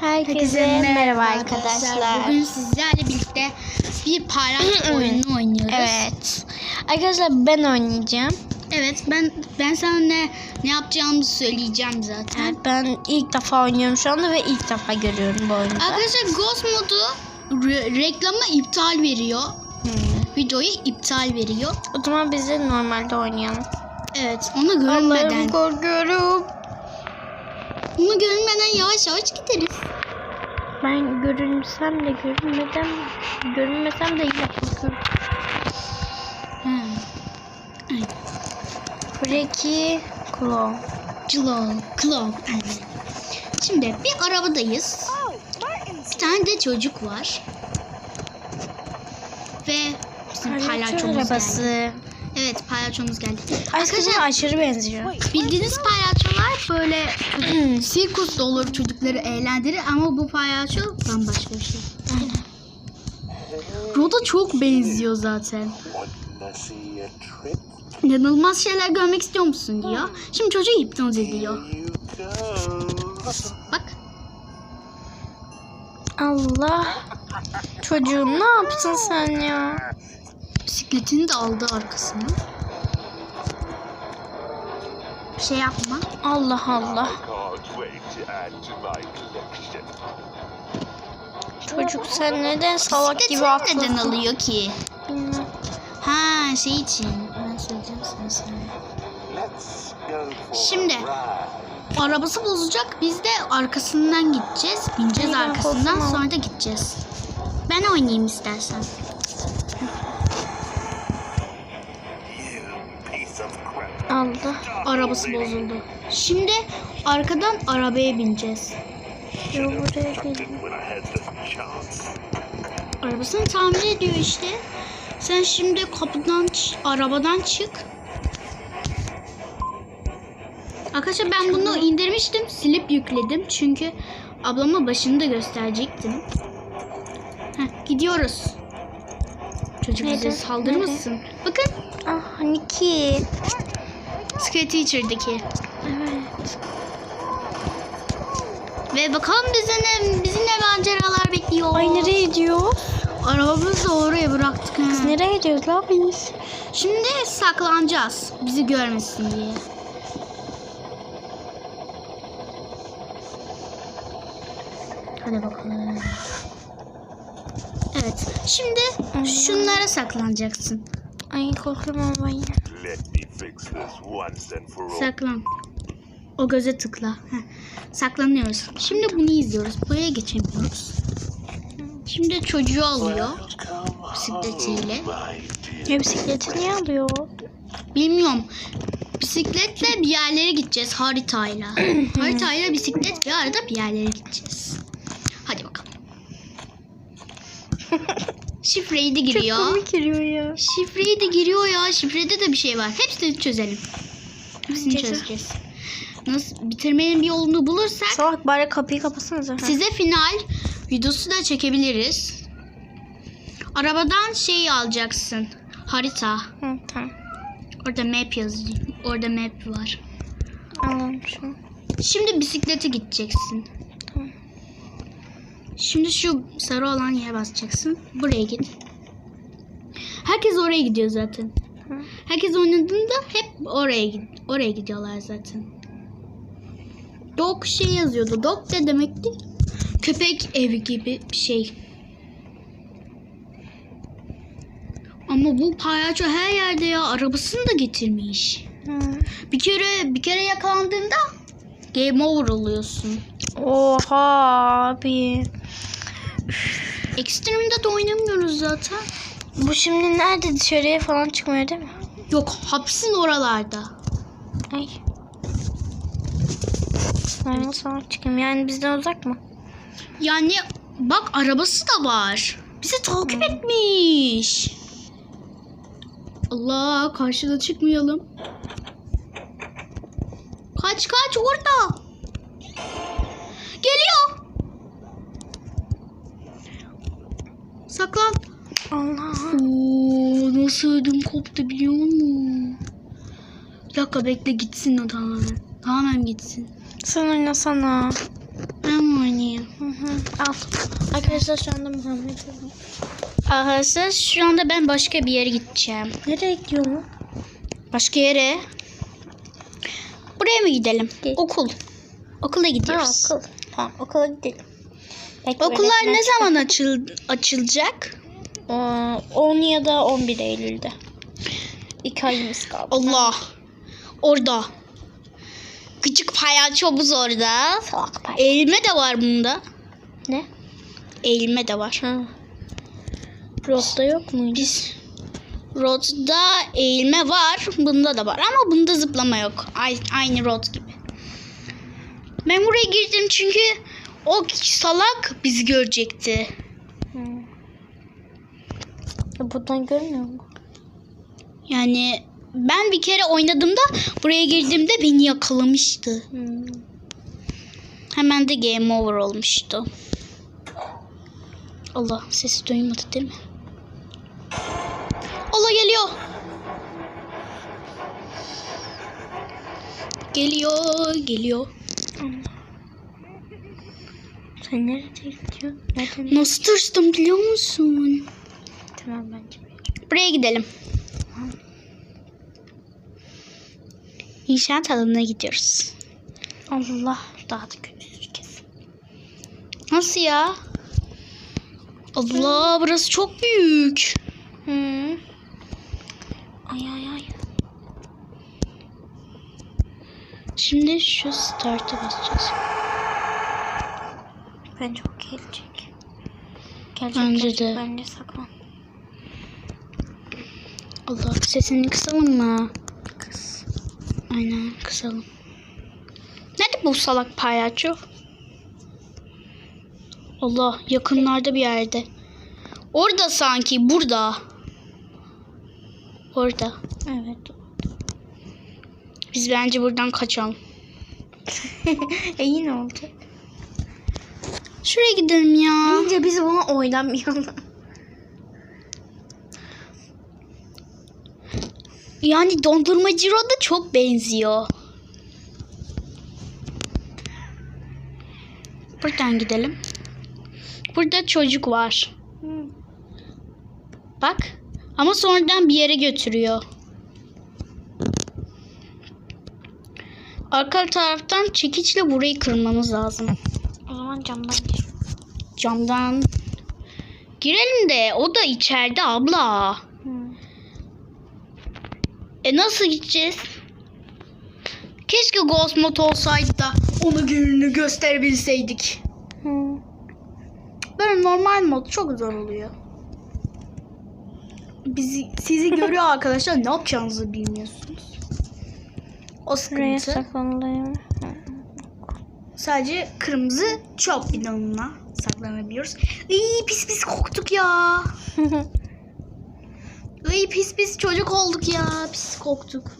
Herkese merhaba arkadaşlar. Bugün sizlerle birlikte bir paylaş oyunu oynuyoruz. Evet. Arkadaşlar ben oynayacağım. Evet ben ben sana ne ne yapacağımızı söyleyeceğim zaten. Ben ilk defa oynuyorum şu anda ve ilk defa görüyorum bu oyunu. da. Arkadaşlar Ghost modu re- reklamı iptal veriyor. Hmm. Videoyu iptal veriyor. O zaman biz de normalde oynayalım. Evet onu Allah'ım görmeden korkuyorum. Onu görmeden yavaş yavaş gideriz. Ben görünsem de görünmeden görünmesem de yine korkuyorum. Ha. Freki Claw. Claw, Claw. Şimdi bir arabadayız. Bir tane de çocuk var. Ve bizim palyaçomuz geldi. Evet palyaçomuz geldi. Arkadaşlar aşırı benziyor. bildiğiniz palyaçolar böyle sirkus da olur çocukları eğlendirir ama bu palyaço bambaşka bir şey. Roda çok benziyor zaten. İnanılmaz şeyler görmek istiyor musun diyor. Şimdi çocuğu hipnoz ediyor. Bak. Allah. Çocuğum ne yaptın sen ya? Bisikletini de aldı arkasına. Bir şey yapma. Allah Allah. Çocuk sen neden salak gibi Bisikletini aklısın? neden alıyor ki? Bilmem. Ha şey için. Ben söyleyeceğim sana sonra. Şimdi. Arabası bozulacak. Biz de arkasından gideceğiz. Bineceğiz arkasından sonra da gideceğiz. Ben oynayayım istersen. Allah. Arabası bozuldu. Şimdi arkadan arabaya bineceğiz. Ya buraya gelin. Arabasını tamir ediyor işte. Sen şimdi kapıdan, arabadan çık. Arkadaşlar ben bunu indirmiştim. Silip yükledim. Çünkü ablama başını da gösterecektim. Heh, gidiyoruz. Çocuk bize Nerede? saldırmasın. Bakın. Ah Niki. Scare Teacher'daki. Evet. Ve bakalım bize ne, bizi ne maceralar bekliyor. Ay nereye gidiyor? Arabamızı da oraya bıraktık. Biz ha. nereye gidiyoruz la biz? Şimdi saklanacağız. Bizi görmesin diye. Hadi bakalım. Evet. Şimdi şunlara saklanacaksın. Ay korkuyorum ama. Let me fix this once and for all. Saklan. O göze tıkla. Heh. Saklanıyoruz. Şimdi bunu izliyoruz. Buraya geçemiyoruz. Şimdi çocuğu alıyor. Bisikletiyle. Ya bisikleti niye alıyor? Bilmiyorum. Bisikletle bir yerlere gideceğiz haritayla. haritayla bisiklet bir arada bir yerlere gideceğiz. Hadi bakalım. Şifreyi de giriyor. Komik geliyor ya. Şifreyi de giriyor ya. Şifrede de bir şey var. Hepsini çözelim. Hepsini çözeceğiz. Nasıl bitirmenin bir yolunu bulursak Salak bari kapıyı kapatsanıza. size final videosu da çekebiliriz. Arabadan şey alacaksın. Harita. Hı, tamam. Orada map yazıyor. Orada map var. Şunu. Şimdi bisiklete gideceksin. Şimdi şu sarı olan yere basacaksın. Buraya git. Herkes oraya gidiyor zaten. Herkes oynadığında hep oraya oraya gidiyorlar zaten. Dog şey yazıyordu. Dog ne demekti? Köpek evi gibi bir şey. Ama bu palyaço her yerde ya arabasını da getirmiş. Hı. Bir kere bir kere yakalandığında game over oluyorsun. Oha abi. Extreme'de de oynamıyoruz zaten. Bu şimdi nerede dışarıya falan çıkmıyor değil mi? Yok hapsin oralarda. Ay. Ben sana çıkayım. Yani bizden uzak mı? Yani bak arabası da var. Bizi takip etmiş. Allah karşıda çıkmayalım. Kaç kaç orada. Geliyor. Saklan. Allah. Oo, nasıl ödüm koptu biliyor musun? Bir dakika bekle gitsin o tamamen. Tamamen gitsin. Sen oynasana. Ha, ben mi oynayayım? Hı hı. Al. Arkadaşlar şu anda Muhammed. Arkadaşlar şu anda ben başka bir yere gideceğim. Nereye gidiyor mu? Başka yere. Buraya mı gidelim? Gel. Okul. Okula Ha, gidiyoruz. okul. Tamam okula gidelim. Belki Okullar ne zaman açıl açılacak? Ee, 10 ya da 11 Eylül'de. İki ayımız kaldı. Allah. Orada. Küçük palyaçomuz orada. Salak pay. Eğilme de var bunda. Ne? Eğilme de var. Ha. Rod'da yok muydu? Biz Rod'da eğilme var. Bunda da var ama bunda zıplama yok. Ay- Aynı Rod gibi. Ben buraya girdim çünkü o salak bizi görecekti. Hı. Ya Buradan görmüyor mu? Yani ben bir kere oynadığımda buraya girdiğimde beni yakalamıştı. Hı. Hemen de game over olmuştu. Allah sesi duymadı değil mi? Allah geliyor. Geliyor, geliyor. Sen nereye gidiyorsun? Nereden? Nasıl tırstım biliyor musun? Tamam bence. Buraya gidelim. İnşaat alanına gidiyoruz. Allah daha da kötü kesin. Nasıl ya? Allah burası çok büyük. Hı. Ay ay ay. Şimdi şu start'a basacağız. Bence o gelecek. Gelecek Bence gelecek. de. Bence saklan. Allah sesini kısalım mı? Kız. Aynen kısalım. Nerede bu salak palyaço? Allah yakınlarda bir yerde. Orada sanki burada. Orada. Evet. Biz bence buradan kaçalım. e yine olacak. Şuraya gidelim ya. Bence biz bunu oynamayalım. Yani dondurmacı da çok benziyor. Buradan gidelim. Burada çocuk var. Bak. Ama sonradan bir yere götürüyor. Arka taraftan çekiçle burayı kırmamız lazım. O zaman camdan gir. Camdan. Girelim de o da içeride abla. Hı. E nasıl gideceğiz? Keşke Ghost Mod olsaydı da onu gününü gösterebilseydik. Hı. Böyle normal mod çok zor oluyor. Bizi, sizi görüyor arkadaşlar ne yapacağınızı bilmiyorsunuz. O Buraya sıkıntı. saklanayım. Sadece kırmızı çöp bidonuna saklanabiliyoruz. İyi pis pis koktuk ya. İyi pis pis çocuk olduk ya. Pis koktuk.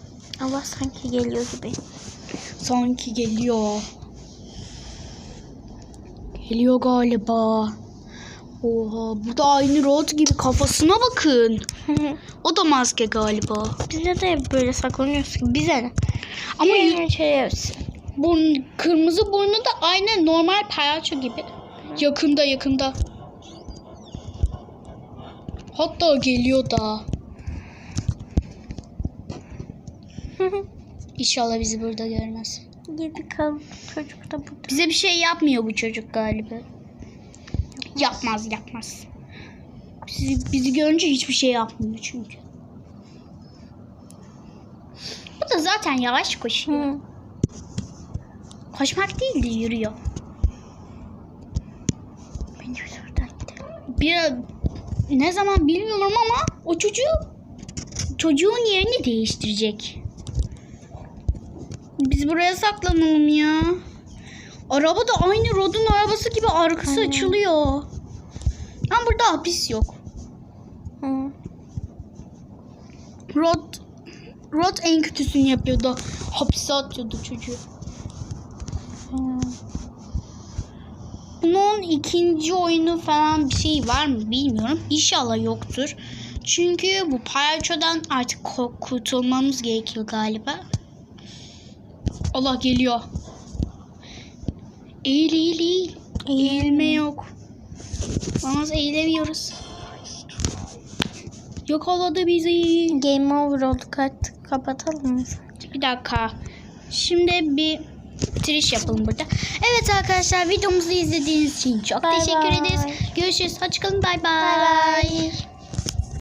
Allah sanki geliyor gibi. Sanki geliyor. Geliyor galiba. Oha bu da aynı Rod gibi kafasına bakın. O da maske galiba. Bize de hep böyle saklanıyoruz ki bize ne? Ama y- Yine şey yapsın. burn, kırmızı burnu da aynı normal palyaço gibi. Yakında yakında. Hatta geliyor da. İnşallah bizi burada görmez. Yedi kal çocuk da burada. Bize bir şey yapmıyor bu çocuk galiba. Yapmaz yapmaz. Bizi, bizi görünce hiçbir şey yapmıyor çünkü. Bu da zaten yavaş koşuyor. Hı. Koşmak değil de yürüyor. Bence gidelim. Bir ne zaman bilmiyorum ama o çocuğu çocuğun yerini değiştirecek. Biz buraya saklanalım ya. Araba da aynı Rod'un arabası gibi arkası Aynen. açılıyor. Ama burada hapis yok. Hı. Rod Rod en kötüsünü yapıyordu. Hapise atıyordu çocuğu. Bunun ikinci oyunu falan bir şey var mı bilmiyorum. İnşallah yoktur. Çünkü bu palyaçodan artık kurtulmamız gerekiyor galiba. Allah geliyor. Eğil eğil eğil. Eğilme yok. Olmaz eğilemiyoruz. Yakaladı bizi. Game over oldu. Kart kapatalım mı? Bir dakika. Şimdi bir bitiriş yapalım burada. Evet arkadaşlar videomuzu izlediğiniz için çok Bay teşekkür bay. ederiz. Görüşürüz. Hoşçakalın. Bay bay. Bay bay.